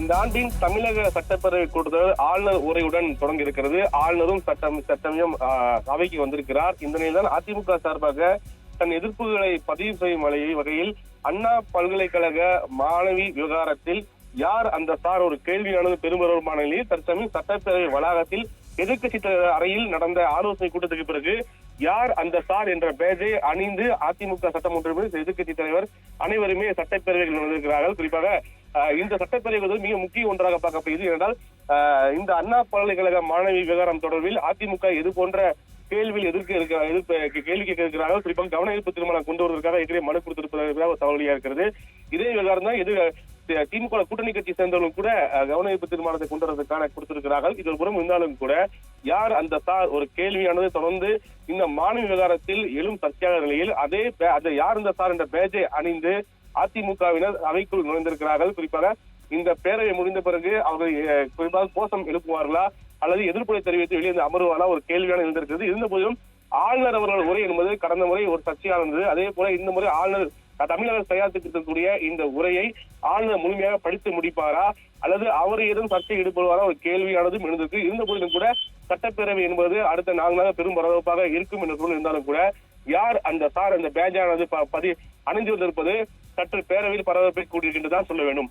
இந்த ஆண்டின் தமிழக சட்டப்பேரவை கூட்டத்தொடர் ஆளுநர் உரையுடன் தொடங்கி இருக்கிறது ஆளுநரும் சட்டம் சட்டமையும் அவைக்கு வந்திருக்கிறார். இந்த நிலையில்தான் அதிமுக சார்பாக தன் எதிர்ப்புகளை பதிவு செய்யும் வகையில் வகையில் அண்ணா பல்கலைக்கழக மாணவி விவகாரத்தில் யார் அந்த சார்? ஒரு கேள்வியானது பெரும்பெருமான நிலையில் தற்சமயம் சட்டப்பேரவை வளாகத்தில் எதிர்க்கட்சி தலைவர் அறையில் நடந்த ஆலோசனை கூட்டத்துக்கு பிறகு யார் அந்த சார் என்ற பேஜை அணிந்து அதிமுக சட்டமன்ற எதிர்கட்சி தலைவர் அனைவருமே சட்டப்பேரவையில் வந்திருக்கிறார்கள் குறிப்பாக இந்த சட்டப்பேரவை மிக முக்கிய ஒன்றாக பார்க்கப்படுகிறது. என்றால் இந்த அண்ணா பல்கலைக்கழக மாணவி விவகாரம் தொடர்பில் அதிமுக இது போன்ற கேள்வியில் எதிர்க்க இருக்க எதிர்ப்பு கேள்வி கேட்க இருக்கிறார்கள். குறிப்பாக கவன ஈர்ப்பு திருமணம் கொண்டு வருவதற்காக ஏற்கனவே மனு கொடுத்திருப்பதாக சவாலியா இருக்கிறது. இதே விவகாரம் தான் எதிர் திமுக கூட்டணி கட்சி சேர்ந்தவர்களும் கூட கவன ஈர்ப்பு தீர்மானத்தை கொண்டு வரதுக்கான கொடுத்திருக்கிறார்கள். இது புறம் இருந்தாலும் கூட யார் அந்த சார் ஒரு கேள்வியானது தொடர்ந்து இந்த மாணவி விவகாரத்தில் எழும் சர்ச்சையான நிலையில் அதே அதை யார் இந்த சார் என்ற பேஜை அணிந்து அதிமுகவினர் அவைக்குள் நுழைந்திருக்கிறார்கள். குறிப்பாக இந்த பேரவை முடிந்த பிறகு அவர்கள் குறிப்பாக கோஷம் எழுப்புவார்களா அல்லது எதிர்ப்புரை தெரிவித்து வெளியே அமருவாரா? ஒரு கேள்வியான இருந்திருக்கிறது இருந்த போதிலும் ஆளுநர் அவர்கள் உரை என்பது கடந்த முறை ஒரு சர்ச்சையானது. அதே போல இந்த முறை ஆளுநர் தமிழக தயாரித்திருக்கக்கூடிய இந்த உரையை ஆளுநர் முழுமையாக படித்து முடிப்பாரா? அல்லது அவர் ஏதும் சர்ச்சை ஈடுபடுவாரா? ஒரு கேள்வியானதும் எழுந்திருக்கு. இருந்த போதிலும் கூட சட்டப்பேரவை என்பது அடுத்த நான்கு நாள் பெரும் பரபரப்பாக இருக்கும் என்ற கூட இருந்தாலும் கூட யார் அந்த சார் அந்த பேஜானது ப- பதி அணிந்து வந்திருப்பது சற்று பேரவையில் பரபரப்பை கூட்டியிருக்கின்றதான் சொல்ல வேண்டும்